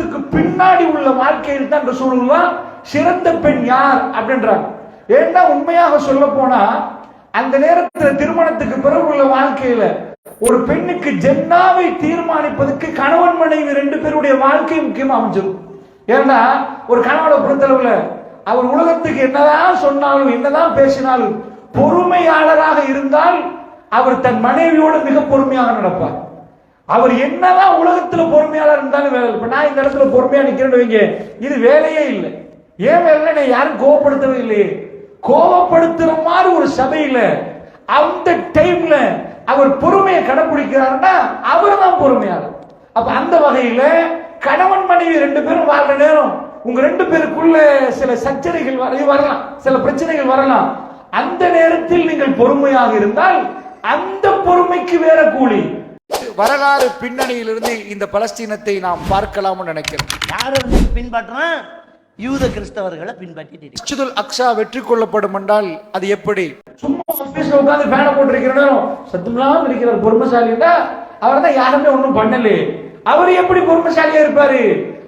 மரணத்துக்கு பின்னாடி உள்ள வாழ்க்கையில் தான் ரசூலுல்லாஹ் சிறந்த பெண் யார் அப்படின்றாங்க. ஏன்னா உண்மையாக சொல்ல போனா அந்த நேரத்துல திருமணத்துக்கு பிறகு உள்ள வாழ்க்கையில ஒரு பெண்ணுக்கு ஜென்னாவை தீர்மானிப்பதற்கு கணவன் மனைவி ரெண்டு பேருடைய வாழ்க்கை முக்கியமா அமைஞ்சிரும் ஏன்னா ஒரு கணவனை பொறுத்தளவுல அவர் உலகத்துக்கு என்னதான் சொன்னாலும் என்னதான் பேசினாலும் பொறுமையாளராக இருந்தால் அவர் தன் மனைவியோடு மிக பொறுமையாக நடப்பார். அவர் என்னதான் உலகத்துல பொறுமையாளர் இருந்தாலும் வேலை இப்ப நான் இந்த இடத்துல பொறுமையா நிக்கிறேன்னு வைங்க. இது வேலையே இல்லை. ஏன் வேலை நான் யாரும் கோவப்படுத்தவே இல்லையே. கோவப்படுத்துற மாதிரி ஒரு சபையில அந்த டைம்ல அவர் பொறுமையை கடைபிடிக்கிறாருன்னா அவர் தான் பொறுமையாளர். அப்ப அந்த வகையில கணவன் மனைவி ரெண்டு பேரும் வாழ்ற நேரம் உங்க ரெண்டு பேருக்குள்ள சில சச்சரிகள் வரலாம். சில பிரச்சனைகள் வரலாம். அந்த நேரத்தில் நீங்கள் பொறுமையாக இருந்தால் அந்த பொறுமைக்கு வேற கூலி. வரலாறு பின்னணியிலிருந்து இந்த பலஸ்தீனத்தை நாம் பார்க்கலாம்னு நினைக்கிறேன் யாரை வந்து பின்பற்றுறான் யூத கிறிஸ்தவர்களை பின்பற்றிட்டு. மஸ்ஜிதுல் அக்ஸா வெற்றி கொள்ளப்படும் என்றால் அது எப்படி? சும்மா ஆபீஸ்ல உட்கார்ந்து ஃபேனை போட்டிருக்கிற நேரம் சத்தமில்லாம இருக்கிறார் பொறுமைசாலின்னா அவர் தான் யாருமே ஒண்ணும் பண்ணல அவர் எப்படி பொறுமைசாலியா இருப்பாரு?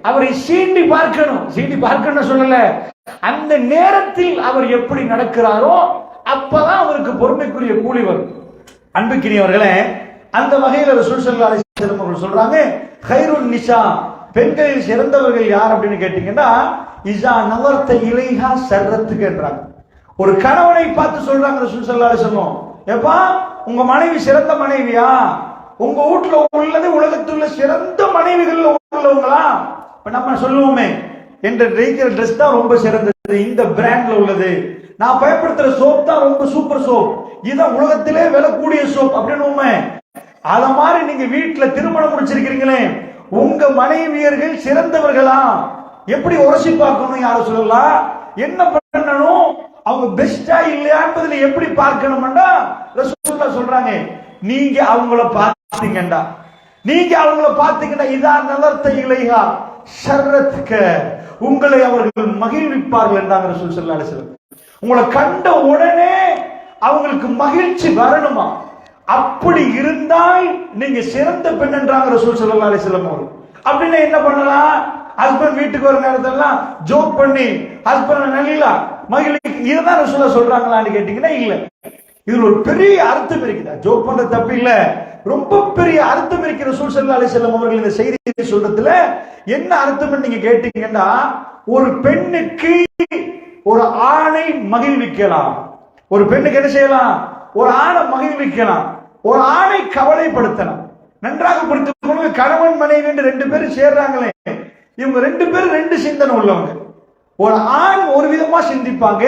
அவரை சீண்டி பார்க்கணும். சீண்டி பார்க்கணும்னு சொல்லல. அந்த நேரத்தில் அவர் எப்படி நடக்கிறாரோ அப்பதான் அவருக்கு பொறுமைக்குரிய கூலி வரும். அன்புக்கினியவர்களே அந்த வகையில் ரசூல் சல்லா அலிஸ்லம் அவர்கள் சொல்றாங்க கைருன் நிஷா. பெண்களில் சிறந்தவர்கள் யார் அப்படின்னு கேட்டீங்கன்னா இசா நவர்த்த இலைஹா சர்றத்துக்குன்றாங்க ஒரு கணவனை பார்த்து சொல்றாங்க ரசூல் சல்லா அலிஸ்லம் எப்பா உங்க மனைவி சிறந்த மனைவியா? உங்க வீட்டுல உள்ளது உலகத்தில் உள்ள சிறந்த மனைவிகள் உள்ளவங்களா? இப்ப நம்ம சொல்லுவோமே என்ற இருக்கிற ட்ரெஸ் தான் ரொம்ப சிறந்தது இந்த பிராண்ட்ல உள்ளது. நான் பயன்படுத்துற சோப் தான் ரொம்ப சூப்பர் சோப் இதான் உலகத்திலே விலை கூடிய சோப் அப்படின்னு உண்மை. அத மாதிரி நீங்க வீட்டுல திருமணம் முடிச்சிருக்கிறீங்களே உங்க மனைவியர்கள் சிறந்தவர்களா? எப்படி உரசி பார்க்கணும் யார சொல்லலாம் என்ன பண்ணணும்? அவங்க பெஸ்டா இல்லையா என்பதுல எப்படி பார்க்கணும்டா சொல்றாங்க நீங்க அவங்கள பார்த்தீங்கடா நீங்க அவங்கள பார்த்தீங்கன்னா இதா நலர்த்த இலையா ஷர்ரத்துக்க உங்களை அவர்கள் மகிழ்விப்பார்கள் என்றாங்க சொல்லி ஸல்லல்லாஹு உங்களை கண்ட உடனே அவங்களுக்கு மகிழ்ச்சி வரணுமா? அப்படி இருந்தால் நீங்க சிறந்த பெண் என்றாங்க ரசூல் சல்லா அலைஹி வஸல்லம் அப்படின்னா என்ன பண்ணலாம்? ஹஸ்பண்ட் வீட்டுக்கு வர நேரத்தெல்லாம் ஜோக் பண்ணி ஹஸ்பண்ட் நல்லா மகிழ்ச்சி இதுதான் ரசூலா சொல்றாங்களான்னு கேட்டீங்கன்னா இல்ல. இதுல ஒரு பெரிய அர்த்தம் இருக்குதா ஜோக் பண்ற தப்பு இல்ல. ரொம்ப பெரிய அர்த்தம் இருக்கிற சூழ்சல்லா அலி செல்லம் அவர்கள் இந்த செய்தியை சொல்றதுல என்ன அர்த்தம் நீங்க கேட்டீங்கன்னா ஒரு பெண்ணுக்கு ஒரு ஆணை மகிழ்விக்கலாம். ஒரு பெண்ணுக்கு என்ன செய்யலாம்? ஒரு ஆணை மகிழ்விக்கலாம். ஒரு ஆணை கவலைப்படுத்தலாம். நன்றாக புரிந்து கணவன் மனைவி என்று ரெண்டு பேரும் சேர்றாங்களே. இவங்க ரெண்டு பேரும் ரெண்டு சிந்தனை உள்ளவங்க. ஒரு ஆண் ஒரு விதமா சிந்திப்பாங்க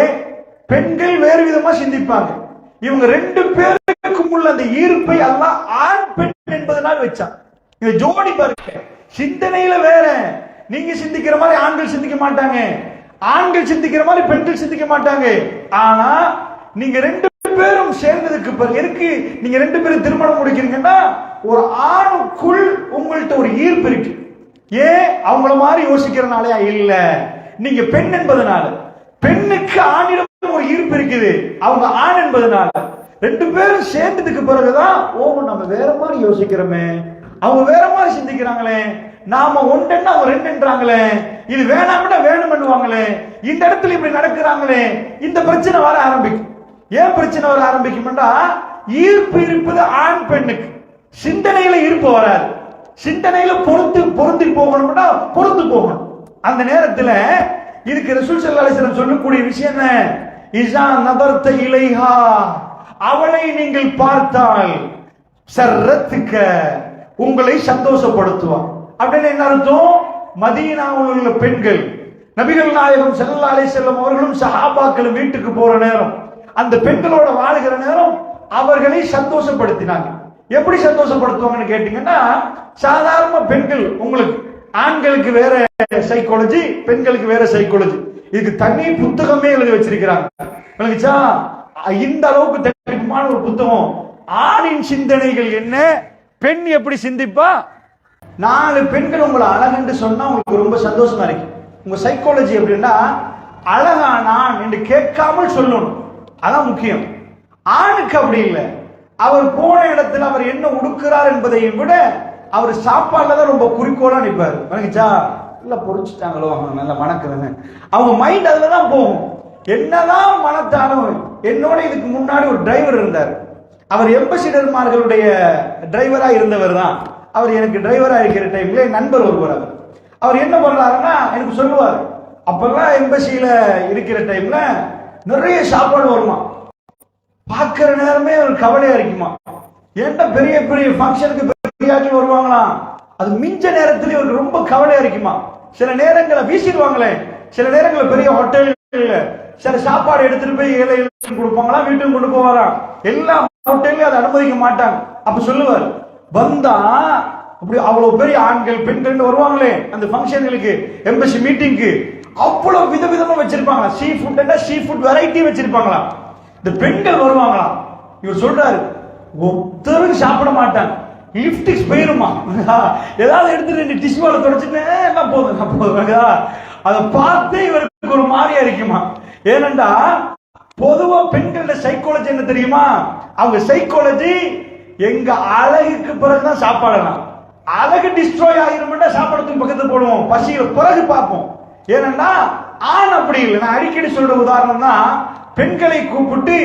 பெண்கள் வேறு விதமா சிந்திப்பாங்க. இவங்க ரெண்டு பேருக்கும் உள்ள அந்த ஈர்ப்பை எல்லாம் ஆண் பெண் என்பதனால் வச்சான். இந்த ஜோடி பாருங்க. சிந்தனையில வேற. நீங்க சிந்திக்கிற மாதிரி ஆண்கள் சிந்திக்க மாட்டாங்க. ஆண்கள் சிந்திக்கிற மாதிரி பெண்கள் சிந்திக்க மாட்டாங்க. ஆனா நீங்க ரெண்டு பேரும் சேர்ந்ததுக்கு பிறகு நீங்க ரெண்டு பேரும் திருமணம் முடிக்கிறீங்கன்னா ஒரு ஆணுக்குள் உங்கள்கிட்ட ஒரு ஈர்ப்பு இருக்கு. ஏன் அவங்கள மாதிரி யோசிக்கிறனாலயா? இல்ல. நீங்க பெண் என்பதனால. பெண்ணுக்கு ஆணிடம் ஒரு ஈர்ப்பு இருக்குது. அவங்க ஆண் என்பதனால. ரெண்டு பேரும் சேர்ந்ததுக்கு பிறகுதான் ஓ நம்ம வேற மாதிரி யோசிக்கிறோமே. அவங்க வேற மாதிரி சிந்திக்கிறாங்களே. நாம ஒன்றுன்னா அவங்க ரெண்டுன்றாங்களே. இது வேணாம்னா வேணும் பண்ணுவாங்களே இந்த இடத்துல இப்படி நடக்கிறாங்களே. இந்த பிரச்சனை வர ஆரம்பிக்கும். ஏன் பிரச்சனை வர ஆரம்பிக்கும்டா? ஈர்ப்பு இருப்பது ஆண் பெண்ணுக்கு. சிந்தனையில ஈர்ப்பு வராது. சிந்தனையில பொறுத்து பொருந்தி போகணும்னா பொறுத்து போகணும். அந்த நேரத்துல இதுக்கு ரசூல் ஸல்லல்லாஹு சொல்லக்கூடிய விஷயம் என்ன? இசா நதர்த்த இலைஹா. அவளை நீங்கள் பார்த்தால் சர்ரத்துக்க உங்களை சந்தோஷப்படுத்துவான். அப்படின்னு என்ன அர்த்தம்? மதீனாவில் உள்ள பெண்கள் நபிகள் நாயகம் செல்லா அலை செல்லும் அவர்களும் சஹாபாக்களும் வீட்டுக்கு போற நேரம் அந்த பெண்களோட வாழுகிற நேரம் அவர்களை சந்தோஷப்படுத்தினாங்க. எப்படி சந்தோஷப்படுத்துவாங்கன்னு கேட்டீங்கன்னா சாதாரண பெண்கள் உங்களுக்கு ஆண்களுக்கு வேற சைக்காலஜி பெண்களுக்கு வேற சைக்காலஜி இதுக்கு தனி புத்தகமே எழுதி வச்சிருக்கிறாங்க. விளங்குச்சா? இந்த அளவுக்கு தனிமான ஒரு புத்தகம். ஆணின் சிந்தனைகள் என்ன? பெண் எப்படி சிந்திப்பா? நாலு பெண்கள் உங்களை அழகுன்னு சொன்னா உங்களுக்கு ரொம்ப சந்தோஷமா இருக்கு. உங்க சைக்காலஜி எப்படின்னா அழகா நான் என்று கேட்காமல் சொல்லணும். அதான் முக்கியம். ஆணுக்கு அப்படி இல்லை. அவர் போன இடத்துல அவர் என்ன உடுக்கிறார் என்பதையும் விட அவர் சாப்பாடுல தான் ரொம்ப குறிக்கோளா நிற்பாரு. வணங்கிச்சா நல்லா பொறிச்சிட்டாங்களோ அவங்க நல்லா மணக்குதுன்னு அவங்க மைண்ட் அதுல தான் போகும். என்னதான் மனத்தாலும் என்னோட இதுக்கு முன்னாடி ஒரு டிரைவர் இருந்தார். அவர் எம்பசிடர்மார்களுடைய டிரைவரா இருந்தவர் தான். அவர் எனக்கு டிரைவரா இருக்கிற டைம்ல என் நண்பர் ஒருவர் அவர். அவர் என்ன பண்றாருன்னா எனக்கு சொல்லுவார். அப்பெல்லாம் எம்பசியில இருக்கிற டைம்ல நிறைய சாப்பாடு வருமா? பார்க்குற நேரமே ஒரு கவலையா இருக்குமா? என்ன பெரிய பெரிய ஃபங்க்ஷனுக்கு பெரிய ஆட்கள் வருவாங்களாம் அது மிஞ்ச நேரத்துல ஒரு ரொம்ப கவலையா இருக்குமா? சில நேரங்களை வீசிடுவாங்களே. சில நேரங்களில் பெரிய ஹோட்டல் சில சாப்பாடு எடுத்துட்டு போய் ஏழை ஏழைகளுக்கு கொடுப்பாங்களா? வீட்டுக்கு கொண்டு போவாராம் எல்லா ஹோட்டல்லையும் அதை அனுமதிக்க மாட்டாங்க. அப்ப சொல்லுவார் வந்தா அப்படி அவ்வளவு பெரிய ஆண்கள் பெண்கள் வருவாங்களே அந்த ஃபங்க்ஷன்களுக்கு எம்பசி மீட்டிங்க்கு அவ்வளவு விதவிதமா வச்சிருப்பாங்களா? Seafood seafood variety வச்சிருப்பாங்களா? இந்த பெண்கள் வருவாங்களா? இவர் சொல்றாரு ஒருத்தரும் சாப்பிட மாட்டாங்க. லிப்டிக்ஸ் போயிருமா? ஏதாவது எடுத்து ரெண்டு டிஷ்யூல தொடச்சிட்டு எல்லாம் போதும் நான் போதும் அதை பார்த்து இவருக்கு ஒரு மாதிரியா இருக்குமா ஏனண்டா பொதுவா பெண்களோட சைக்காலஜி என்ன தெரியுமா? அவங்க சைக்காலஜி எங்க அழகுக்கு பிறகுதான் சாப்பாடலாம். அழகு டிஸ்ட்ராய் ஆகிருமெண்டா சாப்பாடுக்கு பக்கத்துல போடுவோம். பசியில பிறகு பார்ப்போம். ஏனன்னா ஆண் அப்படி இல்லை. நான் அடிக்கடி சொல்ற உதாரணம் தான் பெண்களை கூப்பிட்டு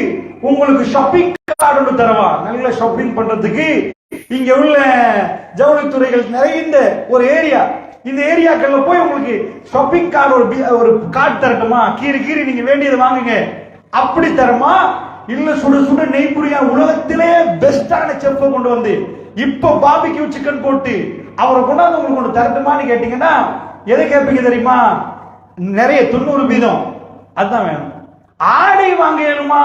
உங்களுக்கு ஷாப்பிங் கார்டு ஒன்று தரவா? நல்ல ஷாப்பிங் பண்றதுக்கு இங்க உள்ள ஜவுளித்துறைகள் நிறைந்த ஒரு ஏரியா இந்த ஏரியாக்கள்ல போய் உங்களுக்கு ஷாப்பிங் கார்டு ஒரு ஒரு கார்டு தரட்டுமா? கீறி கீறி நீங்க வேண்டியதை வாங்குங்க. அப்படி தரமா? இல்ல சுட சுட நெய் புரியா உலகத்திலே பெஸ்டான செப்பை கொண்டு வந்து இப்ப பாபிக்கு சிக்கன் போட்டு அவரை கொண்டாந்து உங்களுக்கு கொண்டு தரட்டுமான்னு கேட்டீங்கன்னா எதை கேட்பீங்க தெரியுமா? நிறைய தொண்ணூறு வீதம். அதுதான் வேணும். ஆடை வாங்கணுமா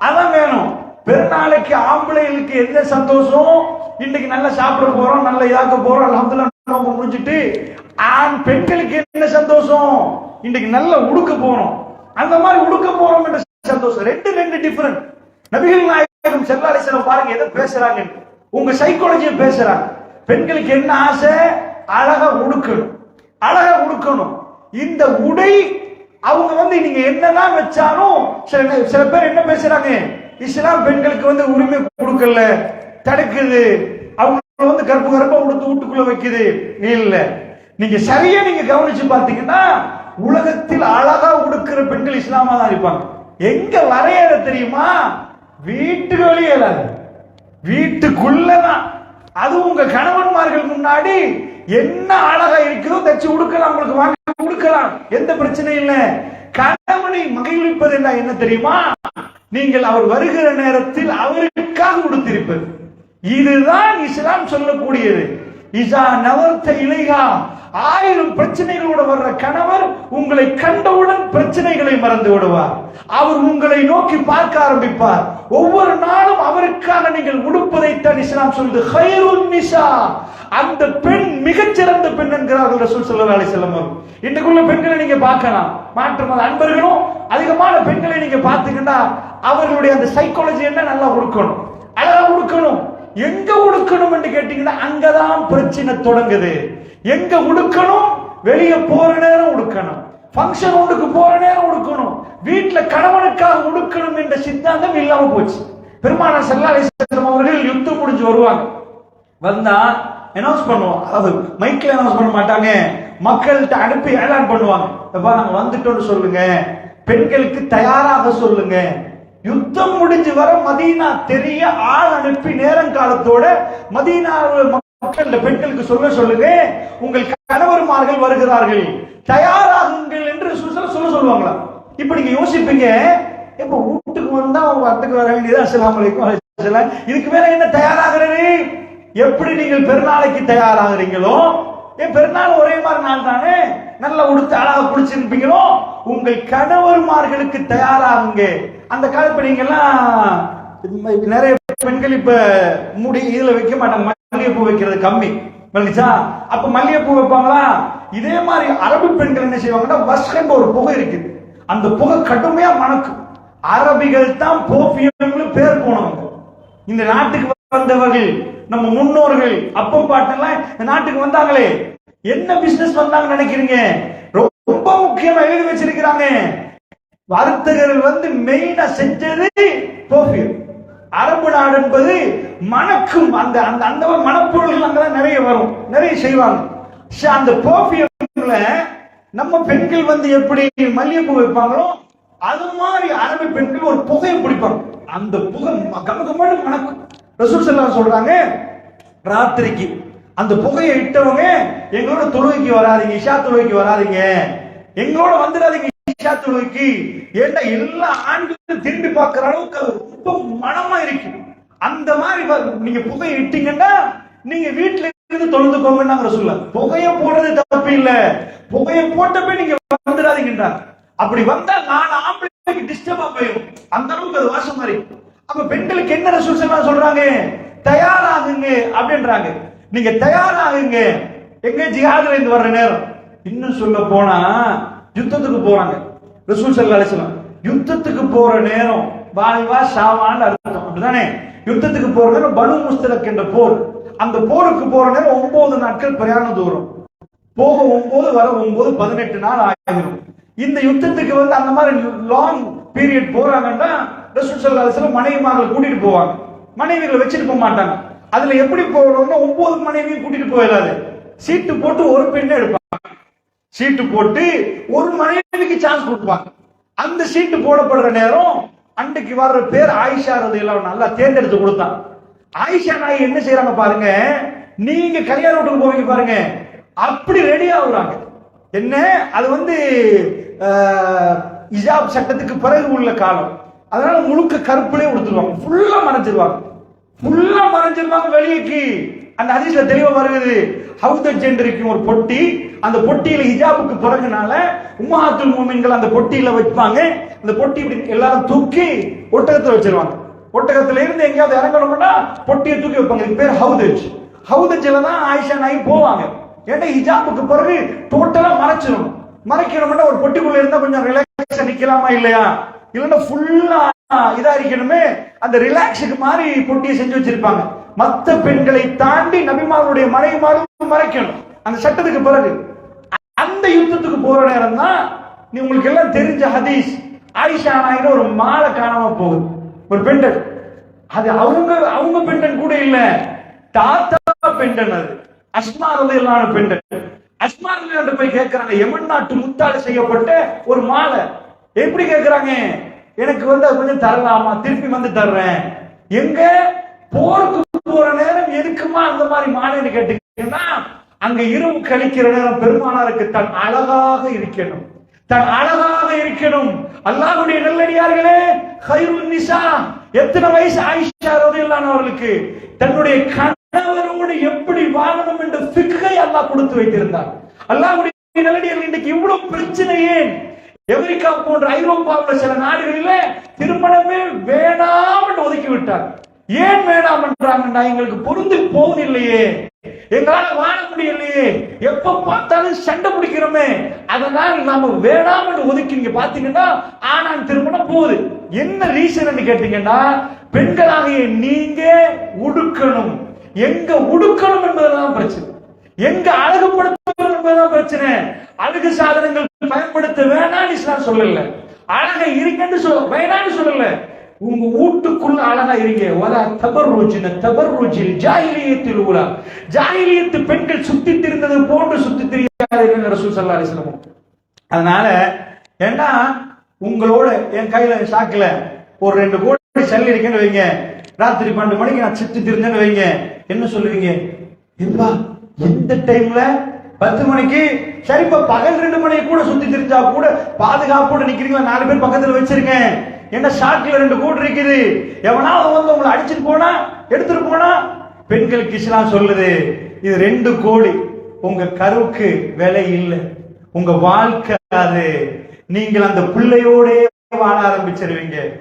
அதான் வேணும். பெருநாளைக்கு ஆம்பளைகளுக்கு எந்த சந்தோஷம்? இன்னைக்கு நல்லா சாப்பிட போறோம் நல்ல இதாக்க போறோம் அல்ஹம்துலில்லாஹ் முடிஞ்சிட்டு ஆண் பெண்களுக்கு என்ன சந்தோஷம்? இன்னைக்கு நல்லா உடுக்க போறோம். அந்த மாதிரி உடுக்க போறோம் என்ற சந்தோஷம். ரெண்டு ரெண்டு டிஃபரெண்ட் நபிகள் நாயகம் செல்லாலை பாருங்க எதை பேசுறாங்க உங்க சைக்காலஜியை பேசுறாங்க. பெண்களுக்கு என்ன ஆசை? அழகா உடுக்கணும். அழகா உடுக்கணும். இந்த உடை அவங்க வந்து நீங்க என்னதான் வச்சாலும் சில சில பேர் என்ன பேசுறாங்க? இஸ்லாம் பெண்களுக்கு வந்து உரிமை கொடுக்கல தடுக்குது. அவங்க வந்து கருப்பு கருப்பா உடுத்து வீட்டுக்குள்ள வைக்குது. இல்ல நீங்க சரியா நீங்க கவனிச்சு பார்த்தீங்கன்னா உலகத்தில் அழகா உடுக்கிற பெண்கள் இஸ்லாமா தான் இருப்பாங்க. எங்க வரையற தெரியுமா? வீட்டுக்கு வெளியே வீட்டுக்குள்ளதான். அது உங்க கணவன்மார்கள் முன்னாடி என்ன அழகா இருக்குதோ தச்சு உடுக்கலாம் உங்களுக்கு வாங்கி உடுக்கலாம். எந்த பிரச்சனையும் இல்ல. கணவனை மகிழ்விப்பது என்ன என்ன தெரியுமா? நீங்கள் அவர் வருகிற நேரத்தில் அவருக்காக உடுத்திருப்பது. இதுதான் இஸ்லாம் சொல்லக்கூடியது. இசா நவர்த்த இலைகா ஆயிரம் பிரச்சனைகளோட வர்ற கணவர் உங்களை கண்டவுடன் பிரச்சனைகளை மறந்து விடுவார். அவர் உங்களை நோக்கி பார்க்க ஆரம்பிப்பார். ஒவ்வொரு நாளும் அவருக்காக நீங்கள் உடுப்பதைத்தான் இஸ்லாம் சொல்லுது. ஹைருன் நிசா. அந்த பெண் மிகச்சிறந்த பெண் என்கிறார்கள் ரசூல் ஸல்லல்லாஹு அலி செல்லம் இன்றைக்குள்ள பெண்களை நீங்க பார்க்கலாம். மாற்றம் அன்பர்களும் அதிகமான பெண்களை நீங்க பார்த்தீங்கன்னா அவர்களுடைய அந்த சைக்காலஜி என்ன? நல்லா உடுக்கணும். அழகா உடுக்கணும். எங்க உடுக்கணும் என்று கேட்டீங்கன்னா அங்கதான் பிரச்சனை தொடங்குது. எங்க உடுக்கணும்? வெளியே போற நேரம் உடுக்கணும். ஃபங்க்ஷன் ஒன்றுக்கு போற நேரம் உடுக்கணும். வீட்டுல கணவனுக்காக உடுக்கணும் என்ற சித்தாந்தம் இல்லாம போச்சு. பெருமானார் ஸல்லல்லாஹு அவர்கள் யுத்தம் முடிஞ்சு வருவாங்க. வந்தா அனௌன்ஸ் பண்ணுவோம். அதாவது மைக்கில் அனௌன்ஸ் பண்ண மாட்டாங்க. மக்கள்கிட்ட அனுப்பி ஏலான் பண்ணுவாங்க. எப்பா நாங்க வந்துட்டோம்னு சொல்லுங்க. பெண்களுக்கு தயாராக சொல்லுங்க. யுத்தம் முடிஞ்சு வர மதீனா தெரிய ஆள் அனுப்பி நேரம் காலத்தோட மதீனா மக்கள் பெண்களுக்கு சொல்ல சொல்லுங்க. உங்கள் கணவர்மார்கள் வருகிறார்கள். தயாராகுங்கள் என்று சொல்ல சொல்ல சொல்லுவாங்களா? இப்ப நீங்க யோசிப்பீங்க. இப்ப வீட்டுக்கு வந்தா அவங்க வரத்துக்கு வர வேண்டியது அஸ்ஸலாமு. இதுக்கு மேல என்ன தயாராகிறது? எப்படி நீங்கள் பெருநாளைக்கு தயாராகிறீங்களோ ஏன் பெருநாள் ஒரே மாதிரி நாள் தானே? நல்லா உடுத்து அழகா குளிச்சிருப்பீங்களோ? உங்கள் கணவர்மார்களுக்கு தயாராகுங்க. அந்த காலத்துல நீங்க எல்லாம் நிறைய பெண்கள் இப்ப முடி இதுல வைக்க மாட்டாங்க. மல்லிகைப்பூ வைக்கிறது கம்மி. மல்லிச்சா அப்ப மல்லிகைப்பூ வைப்பாங்களா? இதே மாதிரி அரபு பெண்கள் என்ன செய்வாங்கன்னா வஸ்கன்ற ஒரு புகை இருக்குது. அந்த புகை கடுமையா மணக்கும். அரபிகள் தான் போபியம்னு பேர் போனவங்க. இந்த நாட்டுக்கு வந்தவர்கள் நம்ம முன்னோர்கள் அப்பம் பாட்டெல்லாம் இந்த நாட்டுக்கு வந்தாங்களே. என்ன பிசினஸ் வந்தாங்க நினைக்கிறீங்க? ரொம்ப முக்கியமா எழுதி வச்சிருக்கிறாங்க. வர்த்தகர்கள் வந்து மெயினா செஞ்சது பெர்ஃபியூம் அரபு நாடு என்பது மணக்கும். அந்த அந்த அந்த மணப்பொருள்கள் அங்கதான் நிறைய வரும். நிறைய செய்வாங்க. அந்த பெர்ஃபியூம் நம்ம பெண்கள் வந்து எப்படி மல்லிகைப்பூ வைப்பாங்களோ அது மாதிரி அரபி பெண்கள் ஒரு புகையை பிடிப்பாங்க. அந்த புகை கமகமான மணக்கும். ரசூல் ஸல்லல்லாஹு சொல்றாங்க ராத்திரிக்கு. அந்த புகையை இட்டவங்க எங்களோட தொழுகைக்கு வராதீங்க இஷா தொழுகைக்கு வராதீங்க. எங்களோட வந்துடாதீங்க இஷா தொழுகைக்கு. ஏன்டா எல்லா ஆண்களும் திரும்பி பார்க்குற அளவுக்கு அது ரொம்ப மனமா இருக்கு. அந்த மாதிரி நீங்க புகையை இட்டீங்கன்னா நீங்க வீட்டுல இருந்து தொழுதுக்கோங்கன்னாங்க சொல்ல புகைய போடுறது தப்பு இல்ல. புகைய போட்டப்ப நீங்க வந்துடாதீங்கன்றாங்க. அப்படி வந்தா நான் ஆம்பளைக்கு டிஸ்டர்பா போயிடும் அந்த அளவுக்கு அது வாசம் மாதிரி அப்ப பெண்களுக்கு என்ன ரசூல் ஸல்லல்லாஹு சொல்றாங்க? தயாராகுங்க அப்படின்றாங்க. நீங்க தயாராகுங்க. எங்க ஜிஹாதுல இருந்து வர்ற நேரம். இன்னும் சொல்ல போனா யுத்தத்துக்கு போறாங்க. ரசூல் ஸல்லல்லாஹு அலைஹி யுத்தத்துக்கு போற நேரம். வாலிவா ஷாவான்னு அர்த்தம். அப்படிதானே யுத்தத்துக்கு போற நேரம் பனு முஸ்தலக் என்ற போர். அந்த போருக்கு போற நேரம் ஒன்பது நாட்கள் பிரயாண தூரம். போக ஒன்பது வர ஒன்பது பதினெட்டு நாள் ஆகிடும் இந்த யுத்தத்துக்கு வந்து அந்த மாதிரி லாங் பீரியட் போறாங்கன்னா ரசூல் ஸல்லல்லாஹு அலைஹி மனைவிமார்களை கூட்டிட்டு போவாங்க. மனைவிகளை வச்சுட்டு போக மாட்டாங்க. அதுல எப்படி போகணும்னா ஒன்பது மனைவியும் கூட்டிட்டு போயிடாது சீட்டு போட்டு ஒரு பெண்ணை எடுப்பாங்க. சீட்டு போட்டு ஒரு மனைவிக்கு சான்ஸ் கொடுப்பாங்க. அந்த சீட்டு போடப்படுற நேரம் அன்றைக்கு வர்ற பேர் ஆயிஷா ரதியல்லாஹு நல்லா தேர்ந்தெடுத்து கொடுத்தான். ஆயிஷா நாய் என்ன செய்யறாங்க பாருங்க நீங்க கல்யாண வீட்டுக்கு போவீங்க பாருங்க. அப்படி ரெடி ஆகுறாங்க. என்ன? அது வந்து இஜாப் சட்டத்துக்கு பிறகு உள்ள காலம். அதனால முழுக்க கருப்பிலே கொடுத்துருவாங்க ஃபுல்லா மறைஞ்சிருவாங்க. ஃபுல்லா மறைஞ்சிருவாங்க வெளியேக்கு. அந்த ஹதீஸ்ல தெளிவா வருகிறது. ஹவுத ஜெண்டரிக்கும் ஒரு பொட்டி. அந்த பொட்டியில ஹிஜாபுக்கு பிறகுனால உமாத்துல் மூமின்கள் அந்த பொட்டியில வைப்பாங்க. அந்த பொட்டி இப்படி எல்லாரும் தூக்கி ஒட்டகத்துல வச்சிருவாங்க. ஒட்டகத்துல இருந்து எங்கேயாவது இறங்கணும்னா பொட்டியை தூக்கி வைப்பாங்க. இது பேர் ஹவுதஜ் ஹவுதஜ்ல தான் ஆயிஷா நாய் போவாங்க. ஏன்னா ஹிஜாபுக்கு பிறகு டோட்டலா மறைச்சிடும் மறைக்கணும்னா ஒரு பொட்டிக்குள்ள இருந்தா கொஞ்சம் ரிலாக்ஸா நிக்கலாமா இல்லையா? இல்லைன்னா ஃபுல்லா இதா இருக்கணுமே. அந்த ரிலாக்ஸுக்கு மாதிரி பொட்டியை செஞ்சு வச்சிருப்பாங்க. மத்த பெண்களை தாண்டி நபிமாருடைய மனைவிமாரும் மறைக்கணும். அந்த சட்டத்துக்கு பிறகு. அந்த யுத்தத்துக்கு போற நேரம் தான் நீ உங்களுக்கு எல்லாம் தெரிஞ்ச ஹதீஸ். ஆயிஷா நாயின ஒரு மாலை காணாம போகுது. ஒரு பெண்டன். அது அவங்க அவங்க பெண்டன் கூட இல்ல. தாத்தா பெண்டன் அது. அஸ்மா ரலியல்லாஹு பெண்டன். அஸ்மா போய் கேட்கிறாங்க எமன் நாட்டு முத்தாடு செய்யப்பட்ட ஒரு மாலை. எப்படி கேட்கிறாங்க எனக்கு வந்து அது கொஞ்சம் தரலாமா? திருப்பி வந்து தர்றேன். எங்க? போருக்கு போற நேரம் எதுக்குமா அந்த மாதிரி மாநிலம் கேட்டுக்கிட்டீங்கன்னா அங்க இரவு கழிக்கிற நேரம் பெருமானாருக்கு தன் அழகாக இருக்கணும். தன் அழகாக இருக்கணும். அல்லாஹுடைய நல்லடியார்களே ஹைருன் நிசா. எத்தனை வயசு ஆயிஷா ரலியல்லாஹு அவர்களுக்கு? தன்னுடைய கணவரோடு எப்படி வாழணும் என்ற ஃபிக்ஹை அல்லாஹ் கொடுத்து வைத்திருந்தார். அல்லாஹுடைய நல்லடியார்கள் இன்னைக்கு இவ்வளவு பிரச்சனை ஏன்? அமெரிக்கா போன்ற ஐரோப்பாவில் சில நாடுகளில திருமணமே வேணாம் என்று ஒதுக்கி விட்டார் ஏன் வேணாம் என்றாங்கன்னா எங்களுக்கு பொருந்து போவதில்லையே. எங்களால வாழ முடியலையே. எப்ப பார்த்தாலும் சண்டை பிடிக்கிறோமே. அதனால் நாம வேணாம் என்று ஒதுக்கி நீங்க பாத்தீங்கன்னா ஆணான் திருமணம் போகுது. என்ன ரீசன் கேட்டீங்கன்னா பெண்களாகிய நீங்க உடுக்கணும். எங்க உடுக்கணும் என்பதுதான் பிரச்சனை. எங்க அழகுபடுத்தணும் என்பதுதான் பிரச்சனை. அழகு சாதனங்கள் சொல்லல. அழகா இருங்கன்னு சொல்ல வேணாம்னு சொல்லல. உங்க வீட்டுக்குள்ள அழகா இருங்க வலா தபர்ருஜின தபர்ருஜில் ஜாயிலியத்தில் உலா ஜாஹிலியத்து பெண்கள் சுத்தி திரிந்தது போன்று சுத்தி திரியாதீர்கள் ரசூல் ஸல்லல்லாஹு அதனால ஏன்னா உங்களோட என் கையில சாக்கில ஒரு ரெண்டு கோடி சல்லி இருக்கேன்னு வைங்க. ராத்திரி பன்னெண்டு மணிக்கு நான் சுத்தி திரிஞ்சேன்னு வைங்க. என்ன சொல்லுவீங்க? எப்பா எந்த டைம்ல பத்து மணிக்கு சரிப்பா பகல் ரெண்டு மணி கூட சுத்தி திரிஞ்சா கூட பாதுகாப்போட நிக்கிறீங்களா? நாலு பேர் பக்கத்துல வச்சிருக்கேன் என்ன ஷாட்ல ரெண்டு கோடி இருக்குது. எவனாவது வந்து உங்களை அடிச்சுட்டு போனா எடுத்துட்டு போனா? பெண்களுக்கு இஸ்லாம் சொல்லுது இது ரெண்டு கோடி. உங்க கருவுக்கு விலை இல்லை. உங்க வாழ்க்கை அது. நீங்கள் அந்த பிள்ளையோட வாழ ஆரம்பிச்சிருவீங்க.